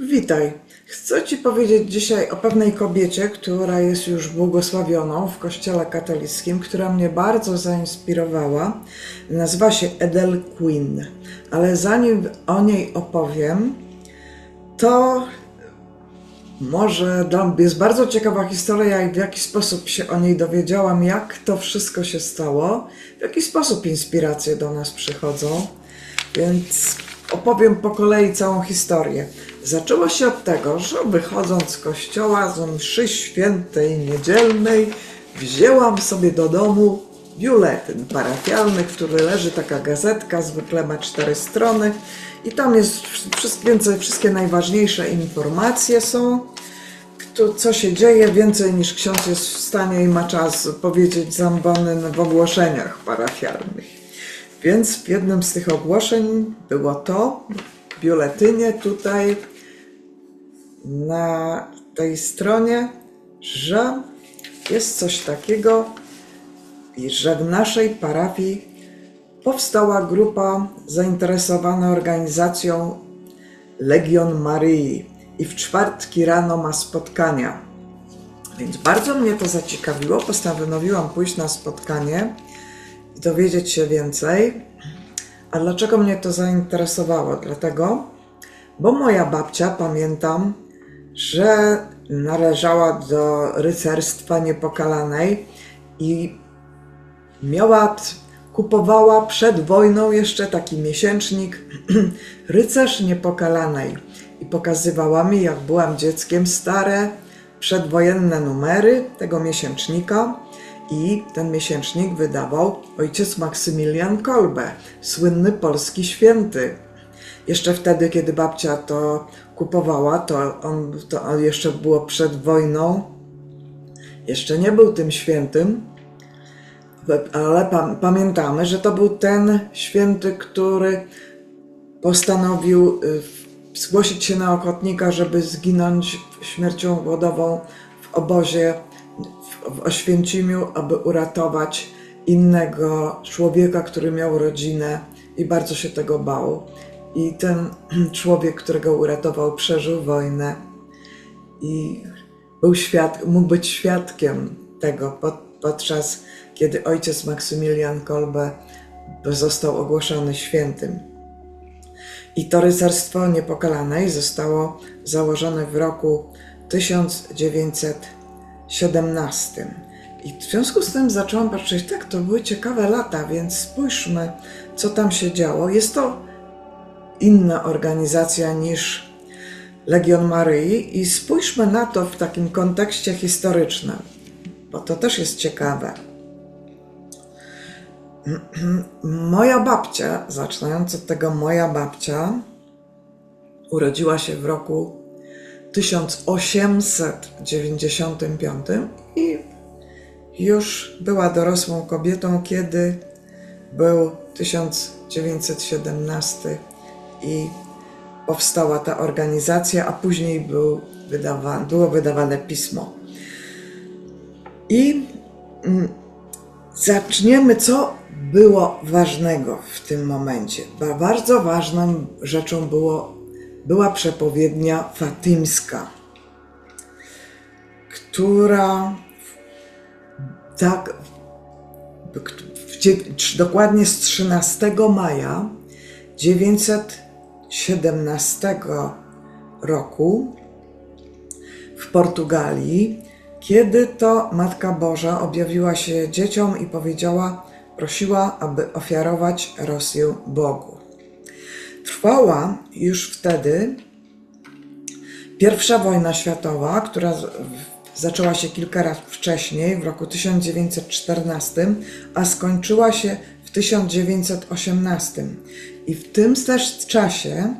Witaj. Chcę Ci powiedzieć dzisiaj o pewnej kobiecie, która jest już błogosławioną w kościele katolickim, która mnie bardzo zainspirowała. Nazywa się Edel Quinn. Ale zanim o niej opowiem, to może dla- jest bardzo ciekawa historia i w jaki sposób się o niej dowiedziałam, jak to wszystko się stało, w jaki sposób inspiracje do nas przychodzą. Więc opowiem po kolei całą historię. Zaczęło się od tego, że wychodząc z kościoła z mszy świętej niedzielnej, wzięłam sobie do domu biuletyn parafialny, który leży taka gazetka, zwykle ma cztery strony i tam jest więcej, wszystkie najważniejsze informacje są, kto, co się dzieje, więcej niż ksiądz jest w stanie i ma czas powiedzieć zambony w ogłoszeniach parafialnych. Więc w jednym z tych ogłoszeń było to, w biuletynie tutaj na tej stronie, że jest coś takiego, że w naszej parafii powstała grupa zainteresowana organizacją Legion Maryi i w czwartki rano ma spotkania. Więc bardzo mnie to zaciekawiło, postanowiłam pójść na spotkanie i dowiedzieć się więcej. A dlaczego mnie to zainteresowało? Dlatego, bo moja babcia, pamiętam, że należała do rycerstwa niepokalanej i miała, kupowała przed wojną jeszcze taki miesięcznik Rycerz Niepokalanej i pokazywała mi, jak byłam dzieckiem, stare przedwojenne numery tego miesięcznika i ten miesięcznik wydawał ojciec Maksymilian Kolbe, słynny polski święty. Jeszcze wtedy, kiedy babcia to kupowała, to on to jeszcze było przed wojną, jeszcze nie był tym świętym, ale pa- pamiętamy, że to był ten święty, który postanowił y, zgłosić się na ochotnika, żeby zginąć śmiercią głodową w obozie w Oświęcimiu, aby uratować innego człowieka, który miał rodzinę i bardzo się tego bał. I ten człowiek, którego uratował, przeżył wojnę i był świad- mógł być świadkiem tego pod, podczas kiedy ojciec Maksymilian Kolbe został ogłoszony świętym. I to rycerstwo niepokalanej zostało założone w roku 1917. I w związku z tym zaczęłam patrzeć, tak, to były ciekawe lata, więc spójrzmy, co tam się działo. Jest to inna organizacja niż Legion Maryi i spójrzmy na to w takim kontekście historycznym, bo to też jest ciekawe. Moja babcia, zaczynając od tego, moja babcia urodziła się w roku 1895 i już była dorosłą kobietą, kiedy był 1917 i powstała ta organizacja, a później był było wydawane pismo. I mm, zaczniemy, co było ważnego w tym momencie. Ba- Bardzo ważną rzeczą było, była przepowiednia fatymska, która tak w, dokładnie z 13 maja 917 roku w Portugalii, kiedy to Matka Boża objawiła się dzieciom i powiedziała, prosiła, aby ofiarować Rosję Bogu. Trwała już wtedy pierwsza wojna światowa, która zaczęła się kilka lat wcześniej, w roku 1914, a skończyła się w 1918. I w tym też czasie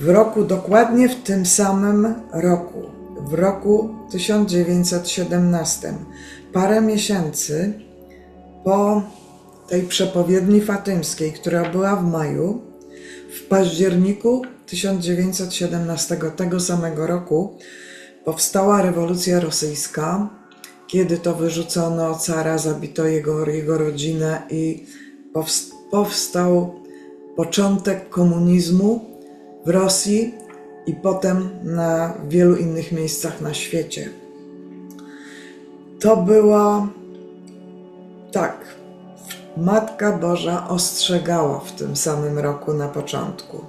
w roku, dokładnie w tym samym roku, w roku 1917, parę miesięcy po tej przepowiedni fatymskiej, która była w maju, w październiku 1917 tego samego roku powstała rewolucja rosyjska, kiedy to wyrzucono cara, zabito jego, jego rodzinę i powst- powstał początek komunizmu w Rosji i potem na wielu innych miejscach na świecie. To była tak. Matka Boża ostrzegała w tym samym roku na początku.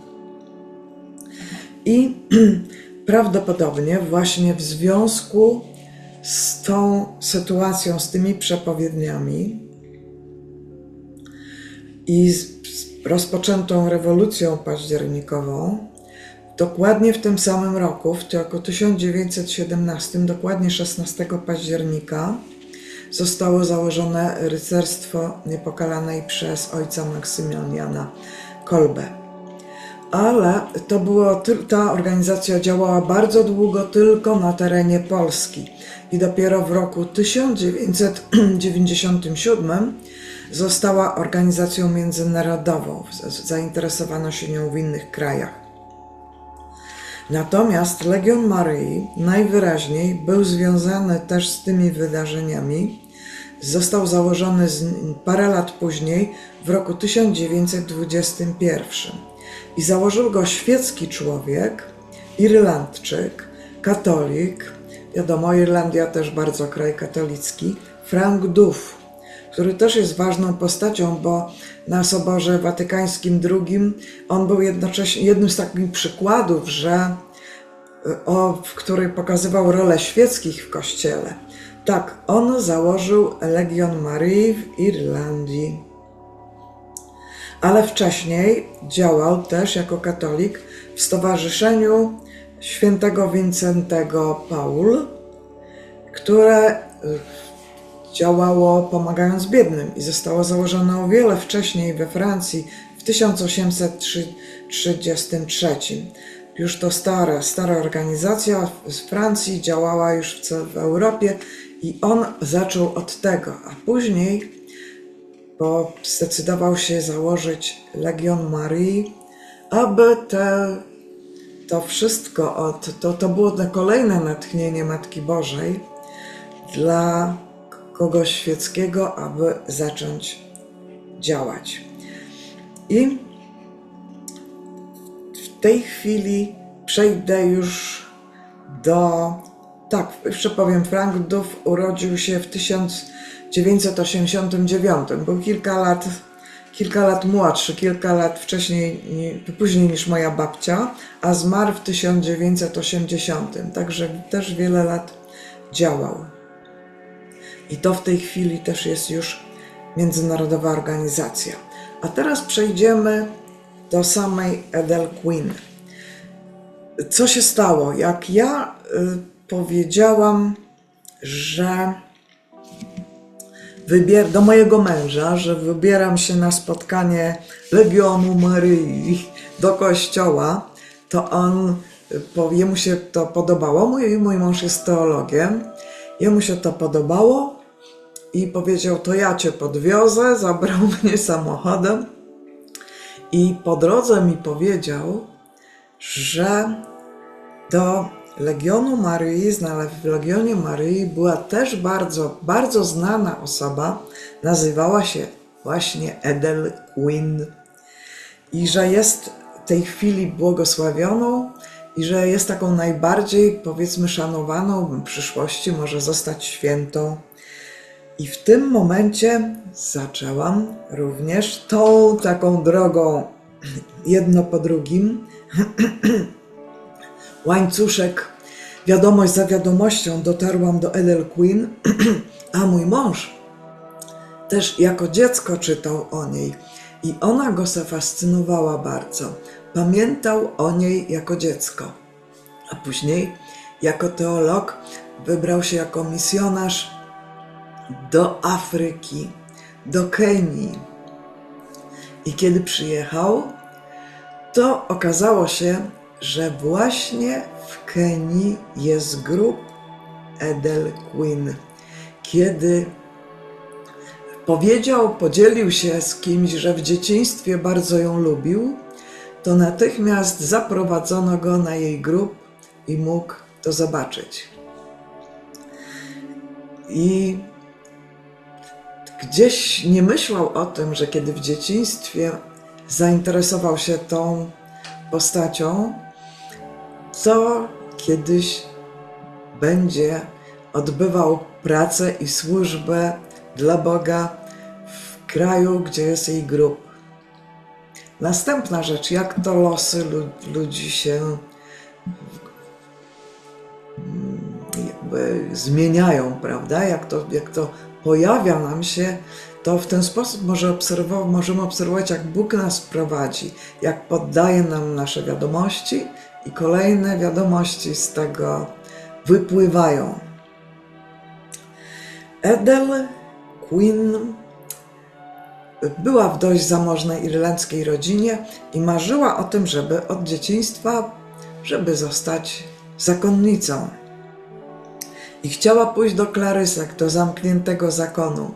I prawdopodobnie właśnie w związku z tą sytuacją, z tymi przepowiedniami i z z rozpoczętą rewolucją październikową, dokładnie w tym samym roku, w roku 1917, dokładnie 16 października, zostało założone rycerstwo niepokalanej przez ojca Maksymiliana Kolbe. Ale to było, ta organizacja działała bardzo długo tylko na terenie Polski i dopiero w roku 1997 została organizacją międzynarodową. Zainteresowano się nią w innych krajach. Natomiast Legion Maryi najwyraźniej był związany też z tymi wydarzeniami. Został założony parę lat później, w roku 1921. I założył go świecki człowiek, Irlandczyk, katolik, wiadomo, Irlandia też bardzo kraj katolicki, Frank Duff, który też jest ważną postacią, bo na Soborze Watykańskim II on był jednocześnie jednym z takich przykładów, że o, w której pokazywał rolę świeckich w kościele. Tak, on założył Legion Marii w Irlandii. Ale wcześniej działał też jako katolik w Stowarzyszeniu Świętego Wincentego Paul, które działało pomagając biednym i zostało założone o wiele wcześniej we Francji w 1833. Już to stara, stara organizacja z Francji działała już w, w Europie i on zaczął od tego, a później bo zdecydował się założyć Legion Marii, aby te, to wszystko, od, to, to było kolejne natchnienie Matki Bożej dla kogoś świeckiego, aby zacząć działać. I w tej chwili przejdę już do. Tak, jeszcze powiem, Frank Duff urodził się w 1989. Był kilka lat, kilka lat młodszy, kilka lat wcześniej, ni- później niż moja babcia, a zmarł w 1980. Także też wiele lat działał. I to w tej chwili też jest już międzynarodowa organizacja. A teraz przejdziemy do samej Edel Queen. Co się stało? Jak ja y, powiedziałam, że wybier- do mojego męża, że wybieram się na spotkanie Legionu Maryi do kościoła, to on, y, jemu się to podobało. Mój, mój mąż jest teologiem. Jemu się to podobało i powiedział: To ja cię podwiozę. Zabrał mnie samochodem i po drodze mi powiedział, że do Legionu Maryi, w Legionie Maryi była też bardzo, bardzo znana osoba, nazywała się właśnie Edel Queen i że jest w tej chwili błogosławioną i że jest taką najbardziej, powiedzmy, szanowaną, w przyszłości może zostać świętą. I w tym momencie zaczęłam również tą taką drogą, jedno po drugim, łańcuszek, wiadomość za wiadomością dotarłam do Edel Queen, a mój mąż też jako dziecko czytał o niej i ona go zafascynowała bardzo. Pamiętał o niej jako dziecko, a później jako teolog wybrał się jako misjonarz do Afryki, do Kenii. I kiedy przyjechał, to okazało się, że właśnie w Kenii jest grób Edel Queen. Kiedy powiedział, podzielił się z kimś, że w dzieciństwie bardzo ją lubił, to natychmiast zaprowadzono go na jej grób i mógł to zobaczyć. I gdzieś nie myślał o tym, że kiedy w dzieciństwie zainteresował się tą postacią, co kiedyś będzie odbywał pracę i służbę dla Boga w kraju, gdzie jest jej grób. Następna rzecz, jak to losy lu- ludzi się mm, jakby zmieniają, prawda? Jak to, jak to pojawia nam się, to w ten sposób może obserwować, możemy obserwować, jak Bóg nas prowadzi, jak poddaje nam nasze wiadomości i kolejne wiadomości z tego wypływają. Edel Quinn była w dość zamożnej irlandzkiej rodzinie i marzyła o tym, żeby od dzieciństwa, żeby zostać zakonnicą. I chciała pójść do Klarysek, do zamkniętego zakonu.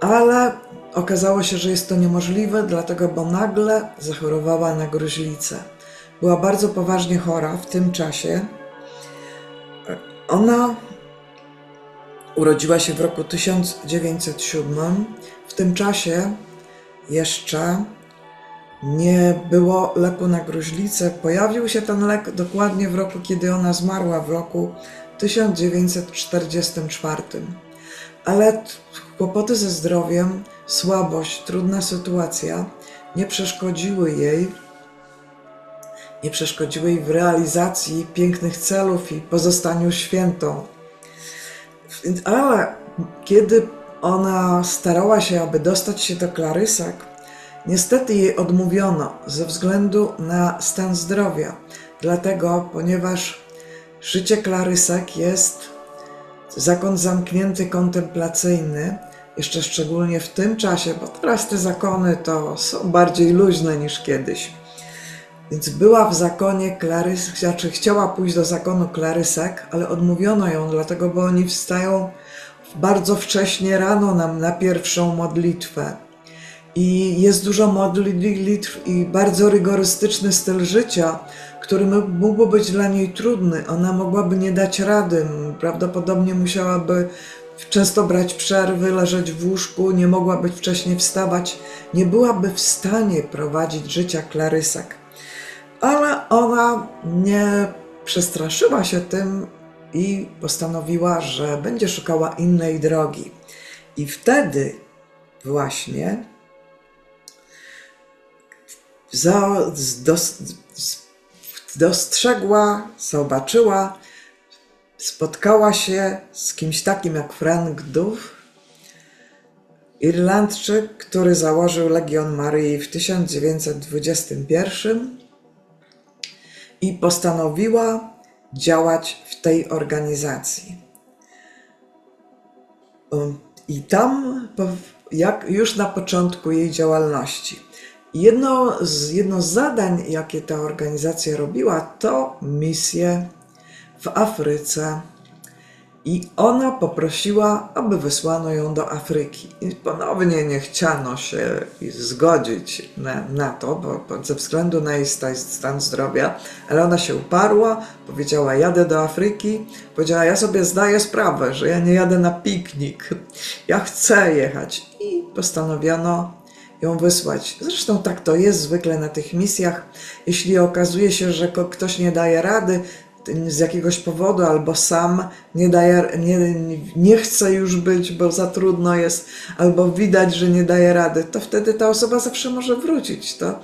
Ale okazało się, że jest to niemożliwe, dlatego, bo nagle zachorowała na gruźlicę. Była bardzo poważnie chora w tym czasie. Ona urodziła się w roku 1907. W tym czasie jeszcze nie było leku na gruźlicę. Pojawił się ten lek dokładnie w roku, kiedy ona zmarła, w roku 1944. Ale kłopoty ze zdrowiem, słabość, trudna sytuacja nie przeszkodziły jej, nie przeszkodziły jej w realizacji pięknych celów i pozostaniu świętą. Ale kiedy ona starała się, aby dostać się do Klarysek, niestety jej odmówiono ze względu na stan zdrowia. Dlatego, ponieważ życie Klarysek jest zakon zamknięty kontemplacyjny, jeszcze szczególnie w tym czasie, bo teraz te zakony to są bardziej luźne niż kiedyś. Więc była w zakonie Klarys, znaczy chciała pójść do zakonu Klarysek, ale odmówiono ją, dlatego bo oni wstają bardzo wcześnie rano nam na pierwszą modlitwę. I jest dużo modlitw i bardzo rygorystyczny styl życia, który mógłby być dla niej trudny. Ona mogłaby nie dać rady, prawdopodobnie musiałaby często brać przerwy, leżeć w łóżku, nie mogłaby wcześniej wstawać, nie byłaby w stanie prowadzić życia Klarysek. Ale ona nie przestraszyła się tym i postanowiła, że będzie szukała innej drogi. I wtedy właśnie za, dos, dostrzegła, zobaczyła, spotkała się z kimś takim jak Frank Duff, Irlandczyk, który założył Legion Maryi w 1921 i postanowiła działać w tej organizacji. Um, I tam, jak już na początku jej działalności, jedno z, jedno z zadań, jakie ta organizacja robiła, to misje w Afryce. I ona poprosiła, aby wysłano ją do Afryki. I ponownie nie chciano się zgodzić na, na to, bo, bo ze względu na jej sta- stan zdrowia, ale ona się uparła, powiedziała: Jadę do Afryki. Powiedziała: Ja sobie zdaję sprawę, że ja nie jadę na piknik. Ja chcę jechać. I postanowiono ją wysłać. Zresztą tak to jest zwykle na tych misjach. Jeśli okazuje się, że ktoś nie daje rady z jakiegoś powodu, albo sam nie, daje, nie, nie chce już być, bo za trudno jest, albo widać, że nie daje rady, to wtedy ta osoba zawsze może wrócić. To,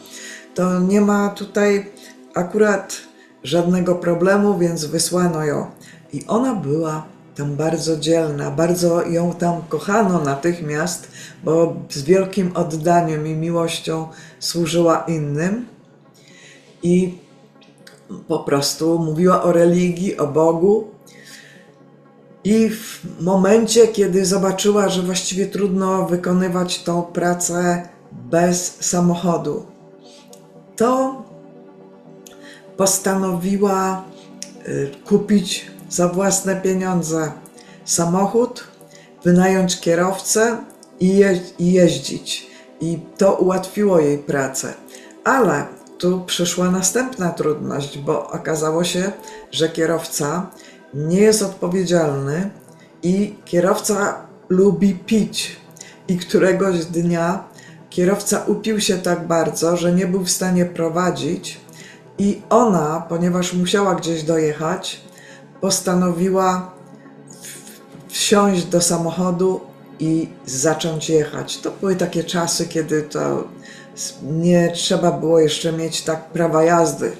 to nie ma tutaj akurat żadnego problemu, więc wysłano ją. I ona była tam bardzo dzielna, bardzo ją tam kochano natychmiast, bo z wielkim oddaniem i miłością służyła innym. I po prostu mówiła o religii, o Bogu. I w momencie, kiedy zobaczyła, że właściwie trudno wykonywać tą pracę bez samochodu, to postanowiła y, kupić za własne pieniądze samochód, wynająć kierowcę i, i jeździć. I to ułatwiło jej pracę. Ale tu przyszła następna trudność, bo okazało się, że kierowca nie jest odpowiedzialny i kierowca lubi pić. I któregoś dnia kierowca upił się tak bardzo, że nie był w stanie prowadzić I ona, ponieważ musiała gdzieś dojechać, postanowiła wsiąść do samochodu i zacząć jechać. To były takie czasy, kiedy to nie trzeba było jeszcze mieć tak prawa jazdy.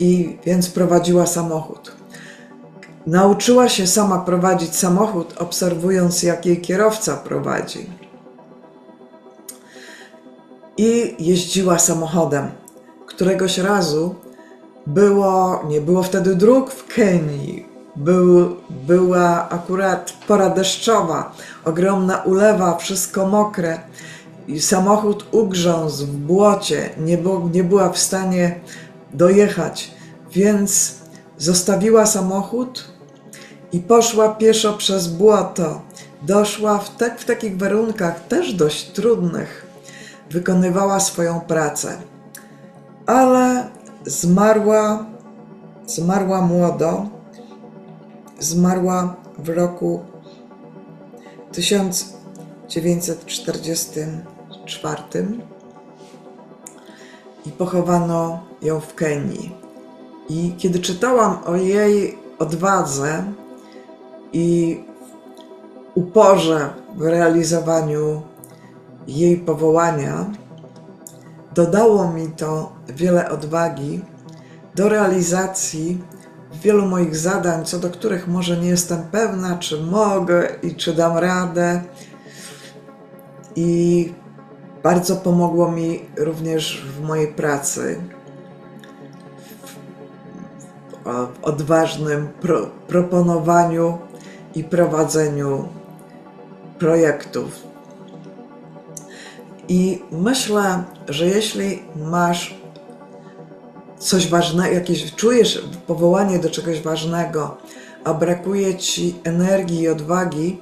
I więc prowadziła samochód. Nauczyła się sama prowadzić samochód, obserwując, jak jej kierowca prowadzi. I jeździła samochodem. Któregoś razu było, nie było wtedy dróg w Kenii. Był, była akurat pora deszczowa, ogromna ulewa, wszystko mokre. I samochód ugrzązł w błocie, nie, było, nie była w stanie dojechać, więc zostawiła samochód i poszła pieszo przez błoto. Doszła w, tak, w takich warunkach, też dość trudnych, wykonywała swoją pracę. Ale zmarła, zmarła młodo, zmarła w roku 1944 i pochowano ją w Kenii. I kiedy czytałam o jej odwadze i uporze w realizowaniu jej powołania, dodało mi to wiele odwagi do realizacji wielu moich zadań, co do których może nie jestem pewna, czy mogę i czy dam radę. I bardzo pomogło mi również w mojej pracy, w, w odważnym pro, proponowaniu i prowadzeniu projektów. I myślę, że jeśli masz coś ważnego, jakieś czujesz powołanie do czegoś ważnego, a brakuje ci energii i odwagi,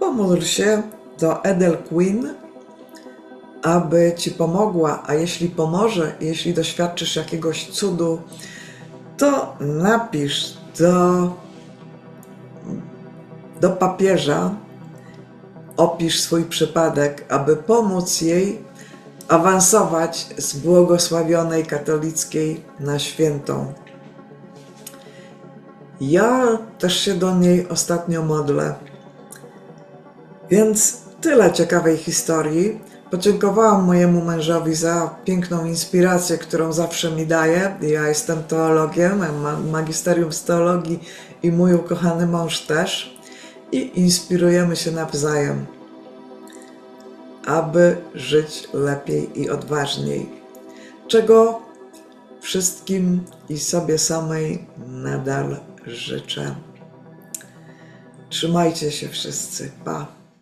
pomódl się do Edel Queen, aby ci pomogła, a jeśli pomoże, jeśli doświadczysz jakiegoś cudu, to napisz do, do papieża, opisz swój przypadek, aby pomóc jej awansować z błogosławionej katolickiej na świętą. Ja też się do niej ostatnio modlę. Więc tyle ciekawej historii. Podziękowałam mojemu mężowi za piękną inspirację, którą zawsze mi daje. Ja jestem teologiem, mam magisterium z teologii i mój ukochany mąż też. I inspirujemy się nawzajem aby żyć lepiej i odważniej, czego wszystkim i sobie samej nadal życzę. Trzymajcie się wszyscy. Pa.